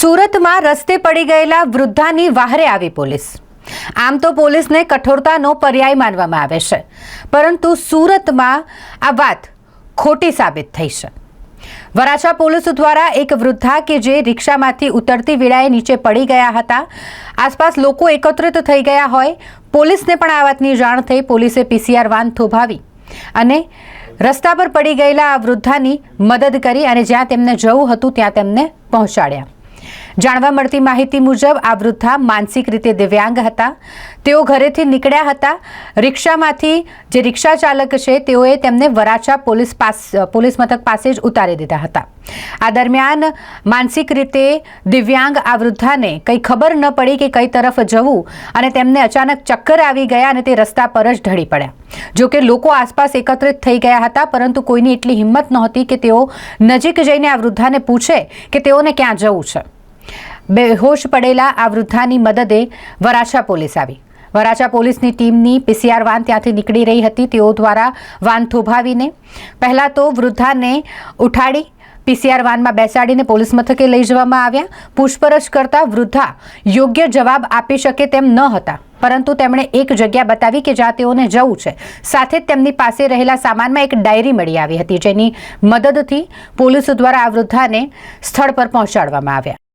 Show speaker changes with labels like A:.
A: સુરતમાં રસ્તે પડી ગયેલા વૃદ્ધાની વાહરે આવી પોલીસ. આમ તો પોલીસને કઠોરતાનો પર્યાય માનવામાં આવે છે. પરંતુ સુરતમાં આ વાત ખોટી સાબિત થઈ છે. વરાછા પોલીસ દ્વારા એક વૃદ્ધા કે જે રિક્ષામાંથી ઉતરતી વેળાએ નીચે પડી ગયા હતા, આસપાસ લોકો એકત્રિત થઈ ગયા હોય, પોલીસને પણ આ વાતની જાણ થઈ પોલીસે પીસીઆર વાન થોભાવી અને રસ્તા પર પડી ગયેલા આ વૃદ્ધાની મદદ કરી અને જ્યાં તેમને જવું હતું ત્યાં તેમને પહોંચાડ્યા. જાણવા મળતી માહિતી મુજબ આ વૃદ્ધા માનસિક રીતે દિવ્યાંગ હતા. તેઓ ઘરેથી નીકળ્યા હતા. રિક્ષામાંથી જે રિક્ષા ચાલક છે, તેઓએ તેમને વરાછા પોલીસ પાસ, પોલીસ મથક પાસે જ ઉતારી દીધા હતા. આ દરમિયાન માનસિક રીતે દિવ્યાંગ આ વૃદ્ધાને કંઈ ખબર ન પડી કે કઈ તરફ જવું અને તેમને અચાનક ચક્કર આવી ગયા અને તે રસ્તા પર જ ઢળી પડ્યા. જો કે લોકો આસપાસ એકત્રિત થઈ ગયા હતા, પરંતુ કોઈની એટલી હિંમત નહોતી કે તેઓ નજીક જઈને આ વૃદ્ધાને પૂછે કે તેઓને ક્યાં જવું છે. બેહોશ પડેલા આ વૃદ્ધાની મદદે વરાછા પોલીસ આવી. વરાછા પોલીસની ટીમની પીસીઆર વાન ત્યાંથી નીકળી રહી હતી. તેઓ દ્વારા વાન થોભાવીને પહેલાં તો વૃદ્ધાને ઉઠાડી પીસીઆર વાનમાં બેસાડીને પોલીસ મથકે લઈ જવામાં આવ્યા. પૂછપરછ કરતા વૃદ્ધા યોગ્ય જવાબ આપી શકે તેમ ન હતા, પરંતુ તેમણે એક જગ્યા બતાવી કે જ્યાં તેઓને જવું છે. સાથે જ તેમની પાસે રહેલા સામાનમાં એક ડાયરી મળી આવી હતી, જેની મદદથી પોલીસ દ્વારા આ વૃદ્ધાને સ્થળ પર પહોંચાડવામાં આવ્યા.